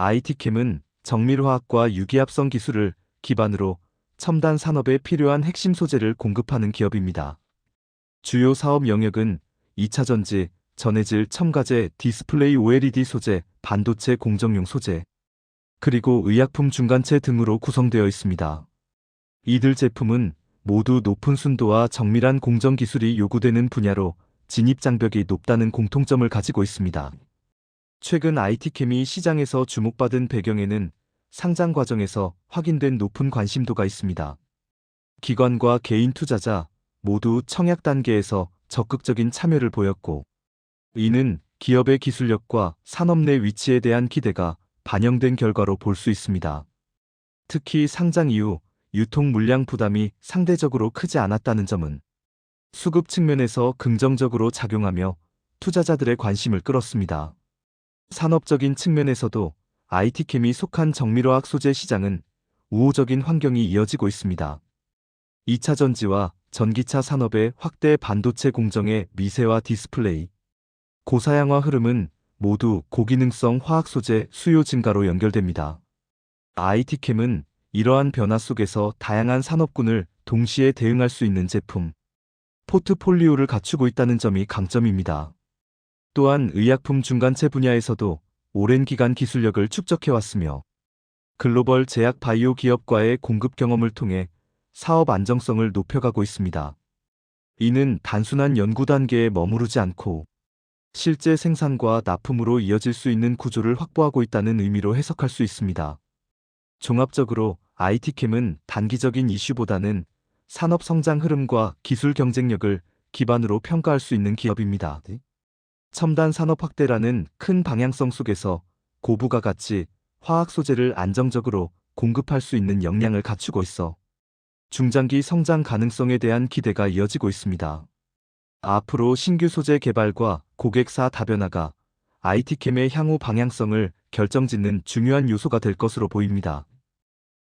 IT캠은 정밀화학과 유기합성 기술을 기반으로 첨단 산업에 필요한 핵심 소재를 공급하는 기업입니다. 주요 사업 영역은 2차 전지, 전해질 첨가제, 디스플레이 OLED 소재, 반도체 공정용 소재, 그리고 의약품 중간체 등으로 구성되어 있습니다. 이들 제품은 모두 높은 순도와 정밀한 공정 기술이 요구되는 분야로 진입 장벽이 높다는 공통점을 가지고 있습니다. 최근 IT캠이 시장에서 주목받은 배경에는 상장 과정에서 확인된 높은 관심도가 있습니다. 기관과 개인 투자자 모두 청약 단계에서 적극적인 참여를 보였고, 이는 기업의 기술력과 산업 내 위치에 대한 기대가 반영된 결과로 볼 수 있습니다. 특히 상장 이후 유통 물량 부담이 상대적으로 크지 않았다는 점은 수급 측면에서 긍정적으로 작용하며 투자자들의 관심을 끌었습니다. 산업적인 측면에서도 IT캠이 속한 정밀화학 소재 시장은 우호적인 환경이 이어지고 있습니다. 2차 전지와 전기차 산업의 확대 반도체 공정의 미세화 디스플레이, 고사양화 흐름은 모두 고기능성 화학 소재 수요 증가로 연결됩니다. IT캠은 이러한 변화 속에서 다양한 산업군을 동시에 대응할 수 있는 제품, 포트폴리오를 갖추고 있다는 점이 강점입니다. 또한 의약품 중간체 분야에서도 오랜 기간 기술력을 축적해왔으며 글로벌 제약 바이오 기업과의 공급 경험을 통해 사업 안정성을 높여가고 있습니다. 이는 단순한 연구 단계에 머무르지 않고 실제 생산과 납품으로 이어질 수 있는 구조를 확보하고 있다는 의미로 해석할 수 있습니다. 종합적으로 IT캠은 단기적인 이슈보다는 산업 성장 흐름과 기술 경쟁력을 기반으로 평가할 수 있는 기업입니다. 첨단 산업 확대라는 큰 방향성 속에서 고부가 가치, 화학 소재를 안정적으로 공급할 수 있는 역량을 갖추고 있어 중장기 성장 가능성에 대한 기대가 이어지고 있습니다. 앞으로 신규 소재 개발과 고객사 다변화가 IT캠의 향후 방향성을 결정짓는 중요한 요소가 될 것으로 보입니다.